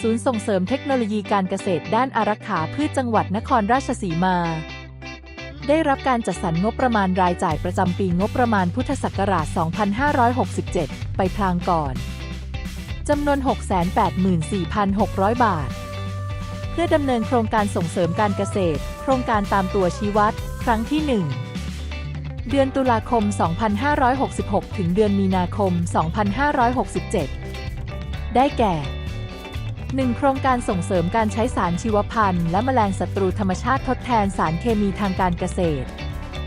ศูนย์ส่งเสริมเทคโนโลยีการเกษตรด้านอารักขาพืชจังหวัดนครราชสีมา ได้รับการจัดสรรงบประมาณรายจ่ายประจำปีงบประมาณพุทธศักราช 2567 ไปพลางก่อนจำนวน 684,600 บาท เพื่อดำเนินโครงการส่งเสริมการเกษตร โครงการตามตัวชี้วัด ครั้งที่ 1 เดือนตุลาคม 2566 ถึงเดือนมีนาคม 2567 ได้แก่ 1. โครงการส่งเสริมการใช้สารชีวพันธุ์และแมลงศัตรูธรรมชาติทดแทนสารเคมีทางการเกษตร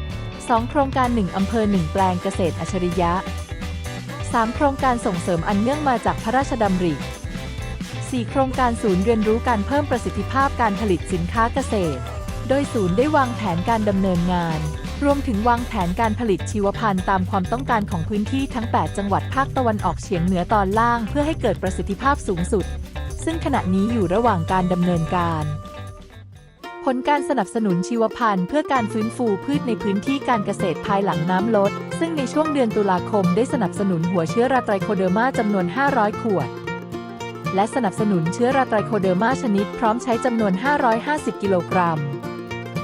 2. โครงการ 1 อำเภอ 1 แปลงเกษตรอัจฉริยะ 3. โครงการส่งเสริมอันเนื่องมาจากพระราชดำริ 4. โครงการศูนย์เรียนรู้การเพิ่มประสิทธิภาพการผลิตสินค้าเกษตร โดยศูนย์ได้วางแผนการดำเนินงาน รวมถึงวางแผนการผลิตชีวพันธุ์ตามความต้องการของพื้นที่ทั้ง 8 จังหวัดภาคตะวันออกเฉียงเหนือตอนล่าง เพื่อให้เกิดประสิทธิภาพสูงสุด ซึ่งขณะนี้อยู่ระหว่างการดำเนินการ ผลการสนับสนุนชีวพันธุ์เพื่อการฟื้นฟูพืชในพื้นที่การเกษตรภายหลังน้ำลด ซึ่งในช่วงเดือนตุลาคมได้สนับสนุนหัวเชื้อราไตรโคเดอร์มาจำนวน 500 ขวด และสนับสนุนเชื้อราไตรโคเดอร์มาชนิดพร้อมใช้จำนวน 550 กิโลกรัม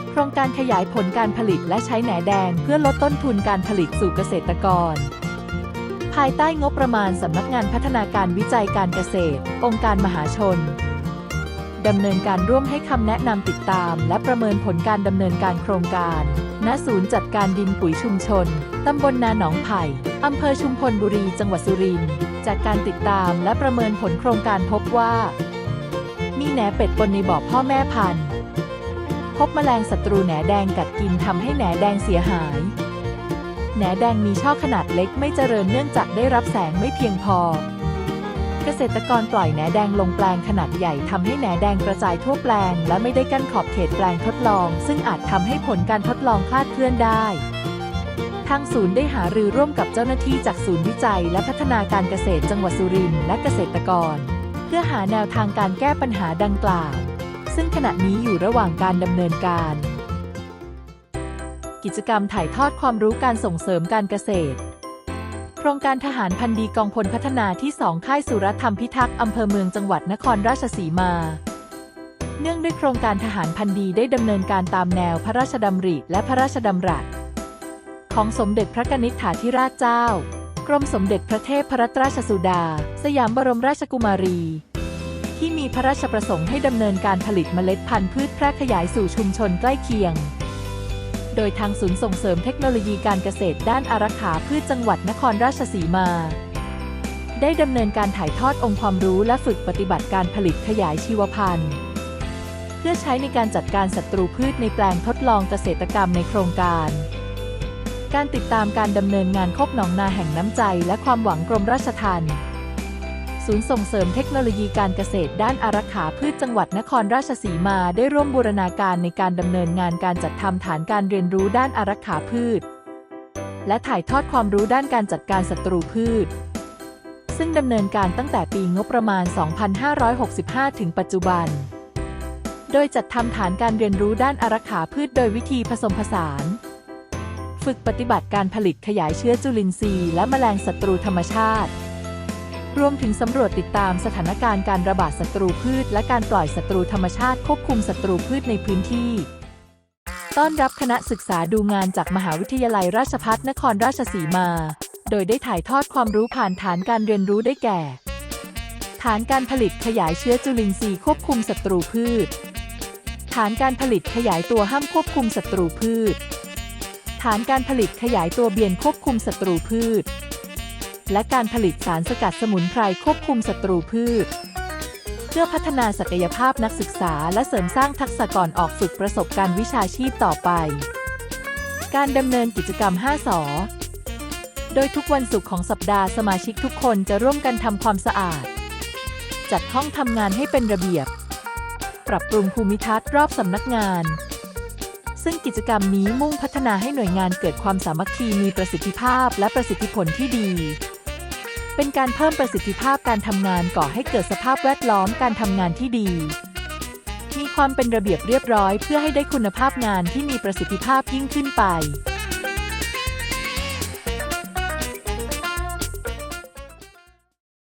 โครงการขยายผลการผลิตและใช้แหนแดงเพื่อลดต้นทุนการผลิตสู่เกษตรกร ภายใต้งบประมาณสำนักงานพัฒนาการวิจัยการเกษตร องค์การมหาชนดำเนินการร่วมให้คำแนะนำติดตาม และประเมินผลการดำเนินการโครงการ ณ ศูนย์จัดการดินปุ๋ยชุมชน ตำบลนาหนองไผ่ อำเภอชุมพลบุรี จังหวัดสุรินทร์ จากการติดตามและประเมินผลโครงการพบว่า มีแหนเป็ดปนในบ่อพ่อแม่พันธุ์ พบแมลงศัตรูแหนแดงกัดกินทำให้แหนแดงเสียหาย แหนแดงมีช่อขนาดเล็กไม่เจริญเนื่องจากได้รับแสงไม่เพียงพอ เกษตรกรปล่อยแหนแดงลงแปลงขนาดใหญ่ทำให้แหนแดงกระจายทั่วแปลง และไม่ได้กั้นขอบเขตแปลงทดลอง ซึ่งอาจทำให้ผลการทดลองคลาดเคลื่อนได้ทางศูนย์ได้หารือร่วมกับเจ้าหน้าที่จากศูนย์วิจัย และพัฒนาการเกษตรจังหวัดสุรินทร์และเกษตรกร เพื่อหาแนวทางการแก้ปัญหาดังกล่าว ซึ่งขณะนี้อยู่ระหว่างการดำเนินการ กิจกรรมถ่ายทอดความรู้การส่งเสริมการเกษตร โครงการทหารพันดีกองพลพัฒนาที่ 2 ค่ายสุรธรรมพิทักษ์อำเภอเมืองจังหวัดนครราชสีมา เนื่องด้วยโครงการทหารพันดีได้ดำเนินการตามแนวพระราชดำริและพระราชดำรัสของสมเด็จพระกนิษฐาธิราชเจ้า กรมสมเด็จพระเทพพรัตนราชสุดา สยามบรมราชกุมารีที่มีพระราชประสงค์ให้ดำเนินการผลิตเมล็ดพันธุ์พืชแพร่ขยายสู่ชุมชนใกล้เคียง โดยทางศูนย์ส่งเสริมเทคโนโลยีการเกษตรด้านอารักขาพืชจังหวัดนครราชสีมา ได้ดำเนินการถ่ายทอดองค์ความรู้และฝึกปฏิบัติการผลิตขยายชีวพันธุ์ เพื่อใช้ในการจัดการศัตรูพืชในแปลงทดลองเกษตรกรรมในโครงการ การติดตามการดำเนินงานโคกหนองนาแห่งน้ำใจและความหวังกรมราชทัณฑ์ ศูนย์ส่งเสริมเทคโนโลยีการเกษตรด้านอารักขาพืชจังหวัดนครราชสีมาได้ร่วมบูรณาการในการดำเนินงานการจัดทำฐานการเรียนรู้ด้านอารักขาพืช และถ่ายทอดความรู้ด้านการจัดการศัตรูพืช ซึ่งดำเนินการตั้งแต่ปีงบประมาณ 2565 ถึงปัจจุบัน โดยจัดทำฐานการเรียนรู้ด้านอารักขาพืชโดยวิธีผสมผสาน ฝึกปฏิบัติการผลิตขยายเชื้อจุลินทรีย์และแมลงศัตรูธรรมชาติ รวมถึงสำรวจติดตามสถานการณ์การระบาดศัตรูพืช และการปล่อยศัตรูธรรมชาติควบคุมศัตรูพืชในพื้นที่ ต้อนรับคณะศึกษาดูงานจากมหาวิทยาลัยราชภัฏนครราชสีมา โดยได้ถ่ายทอดความรู้ผ่านฐานการเรียนรู้ได้แก่ ฐานการผลิตขยายเชื้อจุลินทรีย์ควบคุมศัตรูพืช ฐานการผลิตขยายตัวห้ามควบคุมศัตรูพืช ฐานการผลิตขยายตัวเบียนควบคุมศัตรูพืช และการผลิตสารสกัดสมุนไพรควบคุมศัตรูพืช เพื่อพัฒนาศักยภาพนักศึกษาและเสริมสร้างทักษะก่อนออกฝึกประสบการณ์วิชาชีพต่อไป การดำเนินกิจกรรม 5สอโดยทุกวันศุกร์ของสัปดาห์สมาชิกทุกคนจะร่วมกันทำความสะอาด จัดห้องทำงานให้เป็นระเบียบ ปรับปรุงภูมิทัศน์รอบสำนักงานซึ่งกิจกรรมนี้มุ่งพัฒนาให้หน่วยงานเกิดความสามัคคีมีประสิทธิภาพและประสิทธิผลที่ดี เป็นการเพิ่มประสิทธิภาพการทำงานก่อให้เกิดสภาพแวดล้อมการทำงานที่ดี มีความเป็นระเบียบเรียบร้อยเพื่อให้ได้คุณภาพงานที่มีประสิทธิภาพยิ่งขึ้นไป